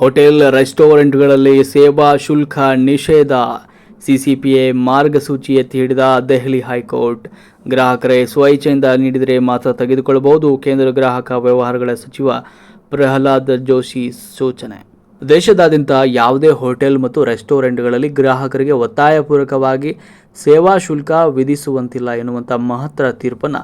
Hotel ರೆಸ್ಟೋರೆಂಟ್ಗಳಲ್ಲಿ ಸೇವಾ ಶುಲ್ಕ ನಿಷೇಧ ಸಿಸಿಪಿಎ ಮಾರ್ಗಸೂಚಿ ಎತ್ತಿ ಹಿಡಿದ ದೆಹಲಿ ಹೈಕೋರ್ಟ್. ಗ್ರಾಹಕರೇ, ಸ್ವಇಚ್ಛೆಯಿಂದ ನೀಡಿದರೆ ಮಾತ್ರ ತೆಗೆದುಕೊಳ್ಳಬಹುದು, ಕೇಂದ್ರ ಗ್ರಾಹಕ ವ್ಯವಹಾರಗಳ ಸಚಿವ ಪ್ರಹ್ಲಾದ್ ಜೋಶಿ ಸೂಚನೆ. ದೇಶದಾದ್ಯಂತ ಯಾವುದೇ ಹೋಟೆಲ್ ಮತ್ತು ರೆಸ್ಟೋರೆಂಟ್ಗಳಲ್ಲಿ ಗ್ರಾಹಕರಿಗೆ ಒತ್ತಾಯಪೂರ್ವಕವಾಗಿ ಸೇವಾ ಶುಲ್ಕ ವಿಧಿಸುವಂತಿಲ್ಲ ಎನ್ನುವಂಥ ಮಹತ್ತರ ತೀರ್ಪನ್ನು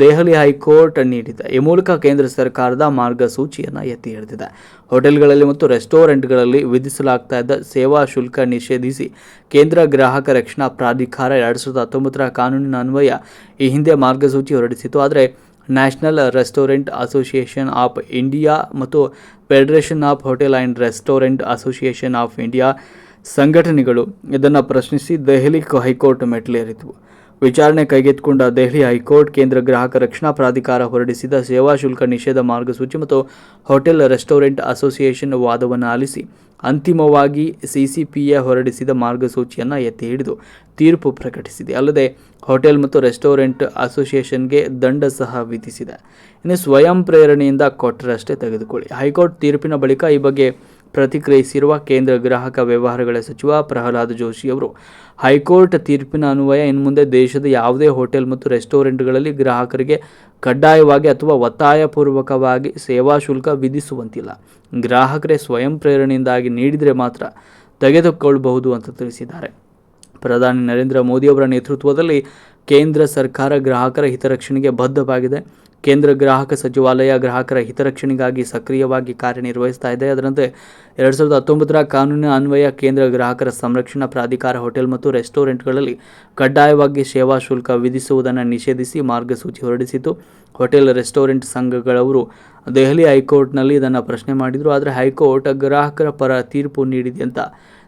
ದೆಹಲಿ ಹೈಕೋರ್ಟ್ ನೀಡಿದೆ. ಈ ಮೂಲಕ ಕೇಂದ್ರ ಸರ್ಕಾರದ ಮಾರ್ಗಸೂಚಿಯನ್ನು ಎತ್ತಿ ಹಿಡಿದಿದೆ. ಹೋಟೆಲ್ಗಳಲ್ಲಿ ಮತ್ತು ರೆಸ್ಟೋರೆಂಟ್ಗಳಲ್ಲಿ ವಿಧಿಸಲಾಗ್ತಾ ಇದ್ದ ಸೇವಾ ಶುಲ್ಕ ನಿಷೇಧಿಸಿ ಕೇಂದ್ರ ಗ್ರಾಹಕ ರಕ್ಷಣಾ ಪ್ರಾಧಿಕಾರ ಎರಡು ಸಾವಿರದ ಹತ್ತೊಂಬತ್ತರ ಕಾನೂನಿನ ಅನ್ವಯ ಈ ಹಿಂದೆ ಮಾರ್ಗಸೂಚಿ ಹೊರಡಿಸಿತ್ತು. ಆದರೆ national restaurant association of India ಮತ್ತು federation of hotel and restaurant association of India ಸಂಘಟನೆಗಳು ಇದನ್ನು ಪ್ರಶ್ನಿಸಿ ದೆಹಲಿ ಹೈಕೋರ್ಟ್ ಮೆಟ್ಲೇರಿತು ವಿಚಾರಣೆ ಕೈಗೆತ್ತಿಕೊಂಡ ದೆಹಲಿ ಹೈಕೋರ್ಟ್ ಕೇಂದ್ರ ಗ್ರಾಹಕ ರಕ್ಷಣಾ ಪ್ರಾಧಿಕಾರ ಹೊರಡಿಸಿದ ಸೇವಾ ಶುಲ್ಕ ನಿಷೇಧ ಮಾರ್ಗಸೂಚಿ ಮತ್ತು ಹೋಟೆಲ್ ರೆಸ್ಟೋರೆಂಟ್ ಅಸೋಸಿಯೇಷನ್ ವಾದವನ್ನು ಆಲಿಸಿ ಅಂತಿಮವಾಗಿ ಸಿಸಿಪಿಎ ಹೊರಡಿಸಿದ ಮಾರ್ಗಸೂಚಿಯನ್ನು ಎತ್ತಿ ಹಿಡಿದು ತೀರ್ಪು ಪ್ರಕಟಿಸಿದೆ. ಅಲ್ಲದೆ ಹೋಟೆಲ್ ಮತ್ತು ರೆಸ್ಟೋರೆಂಟ್ ಅಸೋಸಿಯೇಷನ್ಗೆ ದಂಡ ಸಹ ವಿಧಿಸಿದೆ. ಇನ್ನು ಸ್ವಯಂ ಪ್ರೇರಣೆಯಿಂದ ಕೊಟ್ಟರಷ್ಟೇ ತೆಗೆದುಕೊಳ್ಳಿ. ಹೈಕೋರ್ಟ್ ತೀರ್ಪಿನ ಬಳಿಕ ಈ ಬಗ್ಗೆ ಪ್ರತಿಕ್ರಿಯಿಸಿರುವ ಕೇಂದ್ರ ಗ್ರಾಹಕ ವ್ಯವಹಾರಗಳ ಸಚಿವ ಪ್ರಹ್ಲಾದ್ ಜೋಶಿ ಅವರು, ಹೈಕೋರ್ಟ್ ತೀರ್ಪಿನ ಅನ್ವಯ ಇನ್ನು ಮುಂದೆ ದೇಶದ ಯಾವುದೇ ಹೋಟೆಲ್ ಮತ್ತು ರೆಸ್ಟೋರೆಂಟ್ಗಳಲ್ಲಿ ಗ್ರಾಹಕರಿಗೆ ಕಡ್ಡಾಯವಾಗಿ ಅಥವಾ ಒತ್ತಾಯಪೂರ್ವಕವಾಗಿ ಸೇವಾ ಶುಲ್ಕ ವಿಧಿಸುವಂತಿಲ್ಲ. ಗ್ರಾಹಕರೇ ಸ್ವಯಂ ಪ್ರೇರಣೆಯಿಂದಾಗಿ ನೀಡಿದರೆ ಮಾತ್ರ ತೆಗೆದುಕೊಳ್ಳಬಹುದು ಅಂತ ತಿಳಿಸಿದ್ದಾರೆ. ಪ್ರಧಾನಿ ನರೇಂದ್ರ ಮೋದಿಯವರ ನೇತೃತ್ವದಲ್ಲಿ ಕೇಂದ್ರ ಸರ್ಕಾರ ಗ್ರಾಹಕರ ಹಿತರಕ್ಷಣೆಗೆ ಬದ್ಧವಾಗಿದೆ. ಕೇಂದ್ರ ಗ್ರಾಹಕ ಸಚಿವಾಲಯ ಗ್ರಾಹಕರ ಹಿತರಕ್ಷಣೆಗಾಗಿ ಸಕ್ರಿಯವಾಗಿ ಕಾರ್ಯನಿರ್ವಹಿಸ್ತಾ ಇದೆ. ಅದರಂತೆ ಎರಡು ಸಾವಿರದ ಹತ್ತೊಂಬತ್ತರ ಕಾನೂನಿನ ಅನ್ವಯ ಕೇಂದ್ರ ಗ್ರಾಹಕರ ಸಂರಕ್ಷಣಾ ಪ್ರಾಧಿಕಾರ ಹೋಟೆಲ್ ಮತ್ತು ರೆಸ್ಟೋರೆಂಟ್ಗಳಲ್ಲಿ ಕಡ್ಡಾಯವಾಗಿ ಸೇವಾ ಶುಲ್ಕ ವಿಧಿಸುವುದನ್ನು ನಿಷೇಧಿಸಿ ಮಾರ್ಗಸೂಚಿ ಹೊರಡಿಸಿತು ಹೋಟೆಲ್ ರೆಸ್ಟೋರೆಂಟ್ ಸಂಘಗಳವರು ದೆಹಲಿ ಹೈಕೋರ್ಟ್ನಲ್ಲಿ ಇದನ್ನು ಪ್ರಶ್ನೆ ಮಾಡಿದರು. ಆದರೆ ಹೈಕೋರ್ಟ್ ಗ್ರಾಹಕರ ಪರ ತೀರ್ಪು ನೀಡಿದೆ ಅಂತ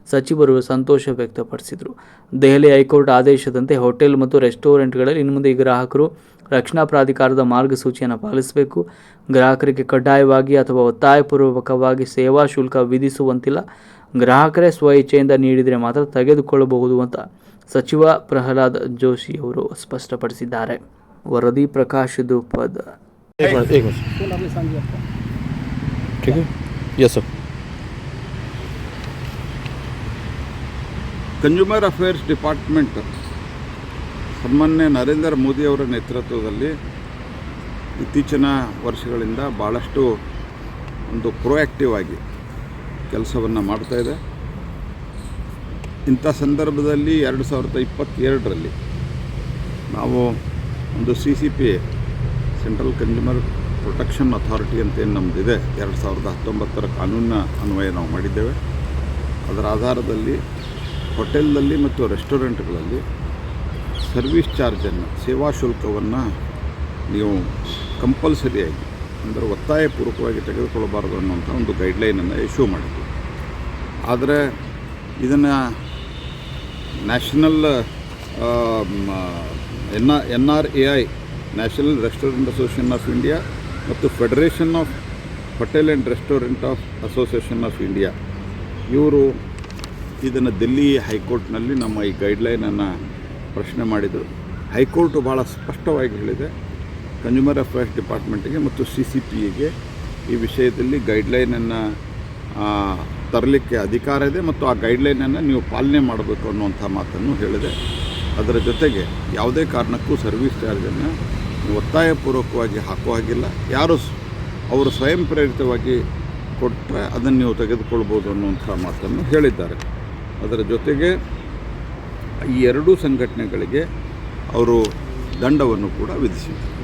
ಸಚಿವರು ಸಂತೋಷ ವ್ಯಕ್ತಪಡಿಸಿದರು ದೆಹಲಿ ಹೈಕೋರ್ಟ್ ಆದೇಶದಂತೆ ಹೋಟೆಲ್ ಮತ್ತು ರೆಸ್ಟೋರೆಂಟ್ಗಳಲ್ಲಿ ಇನ್ನು ಮುಂದೆ ಈ ಗ್ರಾಹಕರು ರಕ್ಷಣಾ ಪ್ರಾಧಿಕಾರದ ಮಾರ್ಗಸೂಚಿಯನ್ನು ಪಾಲಿಸಬೇಕು ಗ್ರಾಹಕರಿಗೆ ಕಡ್ಡಾಯವಾಗಿ ಅಥವಾ ಒತ್ತಾಯಪೂರ್ವಕವಾಗಿ ಸೇವಾ ಶುಲ್ಕ ವಿಧಿಸುವಂತಿಲ್ಲ ಗ್ರಾಹಕರೇ ಸ್ವಇಚ್ಛೆಯಿಂದ ನೀಡಿದರೆ ಮಾತ್ರ ತೆಗೆದುಕೊಳ್ಳಬಹುದು ಅಂತ ಸಚಿವ ಪ್ರಹ್ಲಾದ್ ಜೋಶಿ ಅವರು ಸ್ಪಷ್ಟಪಡಿಸಿದ್ದಾರೆ ವರದಿ ಪ್ರಕಾಶ್ ದುಪದ್ एक मिनट एक मिनट ठीक है yes sir consumer affairs department ಸನ್ಮಾನ್ಯ ನರೇಂದ್ರ ಮೋದಿಯವರ ನೇತೃತ್ವದಲ್ಲಿ ಇತ್ತೀಚಿನ ವರ್ಷಗಳಿಂದ ಭಾಳಷ್ಟು ಒಂದು ಪ್ರೊಯಾಕ್ಟಿವ್ ಆಗಿ ಕೆಲಸವನ್ನು ಮಾಡ್ತಾ ಇದೆ. ಇಂಥ ಸಂದರ್ಭದಲ್ಲಿ ಎರಡು ಸಾವಿರದ ಇಪ್ಪತ್ತೆರಡರಲ್ಲಿ ನಾವು ಒಂದು C C P central consumer protection authority ಅಂತ ಏನು ನಮ್ಮದಿದೆ ಎರಡು ಸಾವಿರದ ಹತ್ತೊಂಬತ್ತರ ಕಾನೂನಿನ ಅನ್ವಯ ನಾವು ಮಾಡಿದ್ದೇವೆ. ಅದರ ಆಧಾರದಲ್ಲಿ ಹೋಟೆಲ್ನಲ್ಲಿ ಮತ್ತು ರೆಸ್ಟೋರೆಂಟ್ಗಳಲ್ಲಿ ಸರ್ವಿಸ್ ಚಾರ್ಜನ್ನು, ಸೇವಾ ಶುಲ್ಕವನ್ನು ನೀವು ಕಂಪಲ್ಸರಿಯಾಗಿ, ಅಂದರೆ ಒತ್ತಾಯಪೂರ್ವಕವಾಗಿ ತೆಗೆದುಕೊಳ್ಳಬಾರದು ಅನ್ನುವಂಥ ಒಂದು ಗೈಡ್ಲೈನನ್ನು ಇಶ್ಯೂ ಮಾಡಿದ್ವಿ. ಆದರೆ ಇದನ್ನು national N N R A I, national restaurant association of India ಮತ್ತು federation of hotel and restaurant of association of India, ಇವರು ಇದನ್ನು ದಿಲ್ಲಿ ಹೈಕೋರ್ಟ್ನಲ್ಲಿ ನಮ್ಮ ಈ ಗೈಡ್ಲೈನನ್ನು ಪ್ರಶ್ನೆ ಮಾಡಿದರು. ಹೈಕೋರ್ಟು ಭಾಳ ಸ್ಪಷ್ಟವಾಗಿ ಹೇಳಿದೆ. ಕನ್ಸ್ಯೂಮರ್ ಅಫೇರ್ಸ್ ಡಿಪಾರ್ಟ್ಮೆಂಟಿಗೆ ಮತ್ತು ಸಿ ಸಿ ಪಿ ಎಗೆ ಈ ವಿಷಯದಲ್ಲಿ ಗೈಡ್ಲೈನನ್ನು ತರಲಿಕ್ಕೆ ಅಧಿಕಾರ ಇದೆ ಮತ್ತು ಆ ಗೈಡ್ಲೈನನ್ನು ನೀವು ಪಾಲನೆ ಮಾಡಬೇಕು ಅನ್ನುವಂಥ ಮಾತನ್ನು ಹೇಳಿದೆ. ಅದರ ಜೊತೆಗೆ ಯಾವುದೇ ಕಾರಣಕ್ಕೂ ಸರ್ವಿಸ್ ಚಾರ್ಜನ್ನು ಒತ್ತಾಯಪೂರ್ವಕವಾಗಿ ಹಾಕುವ ಹಾಗಿಲ್ಲ. ಯಾರು ಅವರು ಸ್ವಯಂ ಪ್ರೇರಿತವಾಗಿ ಕೊಟ್ಟರೆ ಅದನ್ನು ನೀವು ತೆಗೆದುಕೊಳ್ಬೋದು ಅನ್ನುವಂಥ ಮಾತನ್ನು ಹೇಳಿದ್ದಾರೆ. ಅದರ ಜೊತೆಗೆ ಈ ಎರಡೂ ಸಂಘಟನೆಗಳಿಗೆ ಅವರು ದಂಡವನ್ನು ಕೂಡ ವಿಧಿಸಿದ್ದಾರೆ.